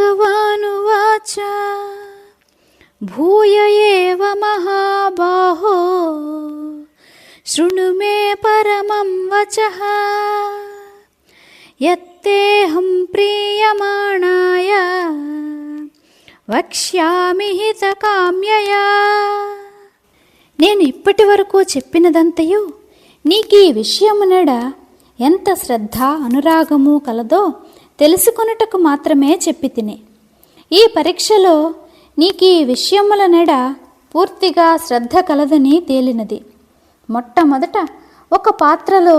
श्रीभगवानुवाच भूय एव महाबाहो शृणु मे परमं वचः यत्तेऽहं प्रीयमाणाय వక్ష్యామి హితకామ్యయా నేను ఇప్పటి వరకు చెప్పినదంతయు నీకీ విషయమునడ ఎంత శ్రద్ధ అనురాగము కలదో తెలుసుకొనుటకు మాత్రమే చెప్పి తిని. ఈ పరీక్షలో నీకు ఈ విషయముల నెడ పూర్తిగా శ్రద్ధ కలదని తేలినది. మొట్టమొదట ఒక పాత్రలో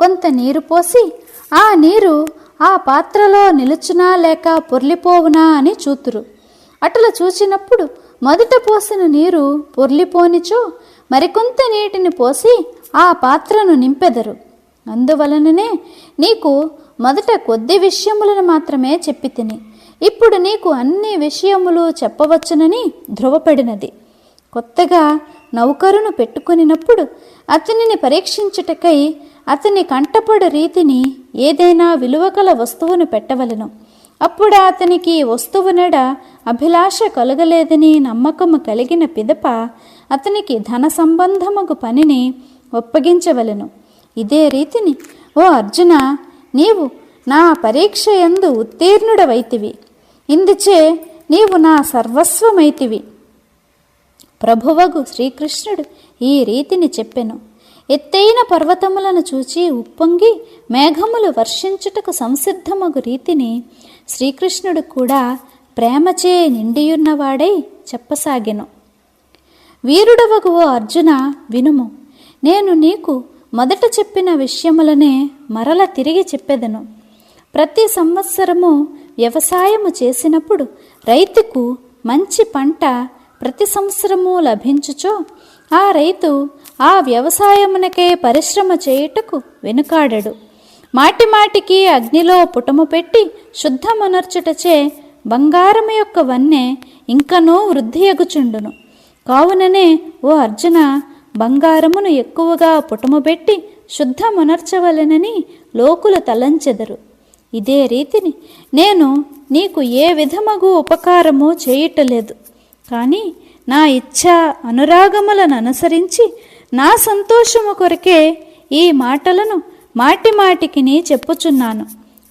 కొంత నీరు పోసి ఆ నీరు ఆ పాత్రలో నిలుచునా లేక పొర్లిపోవునా అని చూతురు. అట్లా చూచినప్పుడు మొదట పోసిన నీరు పొర్లిపోనిచో మరికొంత నీటిని పోసి ఆ పాత్రను నింపెదరు. అందువలననే నీకు మొదట కొద్ది విషయములను మాత్రమే చెప్పి తిని. ఇప్పుడు నీకు అన్ని విషయములు చెప్పవచ్చునని ధృవపడినది కొత్తగా నౌకరును పెట్టుకొనినప్పుడు అతనిని పరీక్షించుటకై అతని కంటపడు రీతిని ఏదైనా విలువగల వస్తువును పెట్టవలెను. అప్పుడు అతనికి వస్తువునడ అభిలాష కలగలేదని నమ్మకము కలిగిన పిదప అతనికి ధన సంబంధముకు పనిని ఒప్పగించవలెను. ఇదే రీతిని ఓ అర్జున నీవు నా పరీక్ష యందు ఉత్తీర్ణుడవైతివి. ఇందుచే నీవు నా సర్వస్వమైతివి. ప్రభువగు శ్రీకృష్ణుడు ఈ రీతిని చెప్పెను. ఎత్తైన పర్వతములను చూచి ఉప్పొంగి మేఘములు వర్షించుటకు సంసిద్ధమగు రీతిని శ్రీకృష్ణుడు కూడా ప్రేమచే నిండియున్నవాడై చెప్పసాగెను. వీరుడవగు ఓ అర్జున వినుము నేను నీకు మొదట చెప్పిన విషయములనే మరల తిరిగి చెప్పెదను. ప్రతి సంవత్సరము వ్యవసాయము చేసినప్పుడు రైతుకు మంచి పంట ప్రతి సంవత్సరము లభించుచో ఆ రైతు ఆ వ్యవసాయమునకే పరిశ్రమ చేయుటకు వెనుకాడడు. మాటిమాటికి అగ్నిలో పుటము పెట్టి శుద్ధమునర్చుటచే బంగారము యొక్క వన్నె ఇంకనూ వృద్ధి ఎగుచుండును. కావుననే ఓ అర్జున బంగారమును ఎక్కువగా పుటముబెట్టి శుద్ధమునర్చవలెనని లోకులు తలంచెదరు. ఇదే రీతిని నేను నీకు ఏ విధమగు ఉపకారము చేయటలేదు. కానీ నా ఇచ్ఛ అనురాగములను అనుసరించి నా సంతోషము కొరకే ఈ మాటలను మాటిమాటికిని చెప్పుచున్నాను.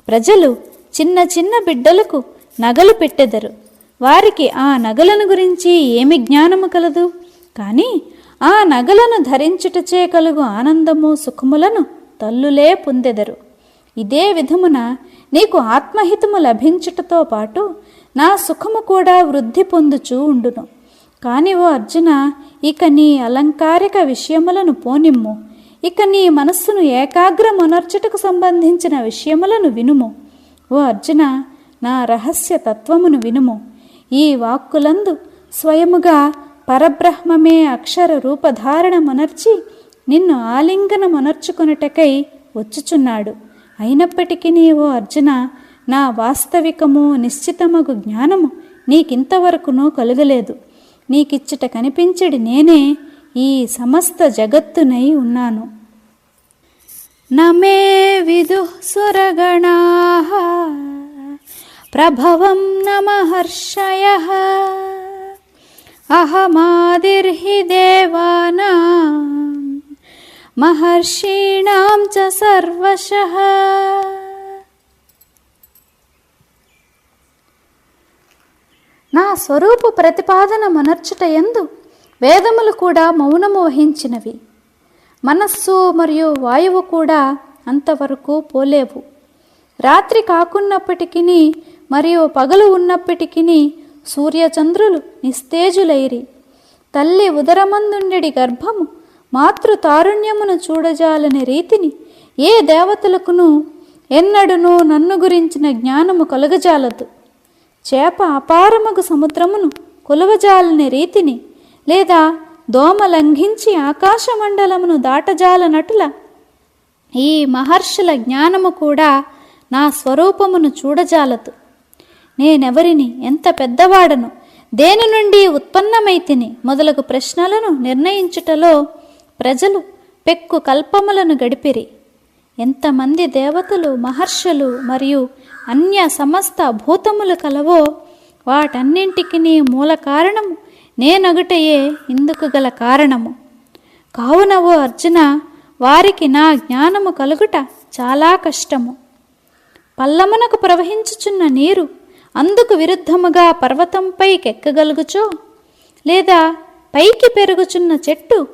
ప్రజలు చిన్న చిన్న బిడ్డలకు నగలు పెట్టెదరు. వారికి ఆ నగలను గురించి ఏమి జ్ఞానము కలదు? కానీ ఆ నగలను ధరించుటచే కలుగు ఆనందము సుఖములను తల్లులే పొందెదరు. ఇదే విధమున నీకు ఆత్మహితము లభించుటతో పాటు నా సుఖము కూడా వృద్ధి పొందుచూ ఉండును. కాని ఓ అర్జున ఇక నీ అలంకారిక విషయములను పోనిమ్ము. ఇక నీ మనస్సును ఏకాగ్రమునర్చుటకు సంబంధించిన విషయములను వినుము. ఓ అర్జున నా రహస్య తత్వమును వినుము. ఈ వాక్కులందు స్వయముగా పరబ్రహ్మమే అక్షర రూపధారణమునర్చి నిన్ను ఆలింగనమునర్చుకొనుటకై వచ్చుచున్నాడు. అయినప్పటికీ నీవు అర్జున నా వాస్తవికము నిశ్చితమగు జ్ఞానము నీకింతవరకును కలుగలేదు. నీకిచ్చుట కనిపించడి నేనే ఈ సమస్త జగత్తునై ఉన్నాను. నమే విదు సురగణా ప్రభవం నమహర్షయ అహమాదిర్హి దేవానా మహర్షీణాం చ సర్వశ నా స్వరూపు ప్రతిపాదన మనర్చుట ఎందు వేదములు కూడా మౌనము వహించినవి. మనస్సు మరియు వాయువు కూడా అంతవరకు పోలేవు. రాత్రి కాకున్నప్పటికీ మరియు పగలు ఉన్నప్పటికీ సూర్యచంద్రులు నిస్తేజులైరి. తల్లి ఉదరమందుండెడి గర్భము మాతృ తారుణ్యమును చూడజాలని రీతిని ఏ దేవతలకును ఎన్నడునూ నన్ను గురించిన జ్ఞానము కలుగజాలదు. చేప అపారమగు సముద్రమును కొలువజాలని రీతిని లేదా దోమ లంఘించి ఆకాశమండలమును దాటజాలనటుల ఈ మహర్షుల జ్ఞానము కూడా నా స్వరూపమును చూడజాలదు. నేనెవరిని? ఎంత పెద్దవాడను? దేని నుండి ఉత్పన్నమైతిని మొదలగు ప్రశ్నలను నిర్ణయించుటలో ప్రజలు పెక్కు కల్పములను గడిపిరి. ఎంతమంది దేవతలు మహర్షులు మరియు అన్య సమస్త భూతములు కలవో వాటన్నింటికి మూల కారణము నేనొగటయే ఇందుకు గల కారణము. కావున ఓ అర్జున వారికి నా జ్ఞానము కలుగుట చాలా కష్టము. పల్లమునకు ప్రవహించుచున్న నీరు అందుకు విరుద్ధముగా పర్వతంపై కెక్కగలుగుచో? లేదా పైకి పెరుగుచున్న చెట్టు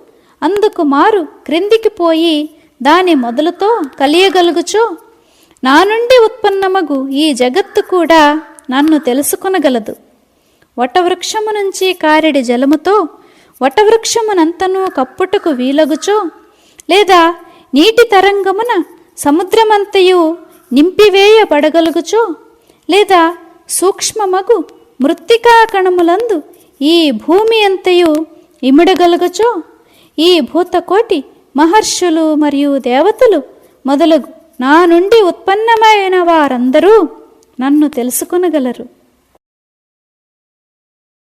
అందుకు మారు క్రిందికి పోయి దాని మొదలుతో కలియగలుగుచో? నా నుండి ఉత్పన్నమగు ఈ జగత్తు కూడా నన్ను తెలుసుకొనగలదు. వటవృక్షము నుంచి కారెడి జలముతో వటవృక్షమునంతను కప్పుటకు వీలగుచో? లేదా నీటి తరంగమున సముద్రమంతయు నింపివేయబడగలుగుచో? లేదా సూక్ష్మమగు మృత్తికా కణములందు ఈ భూమి అంతయు ఇమిడగలుగుచో ఈ భూతకోటి మహర్షులు మరియు దేవతలు మొదలగు నా నుండి ఉత్పన్నమైన వారందరూ నన్ను తెలుసుకొనగలరు.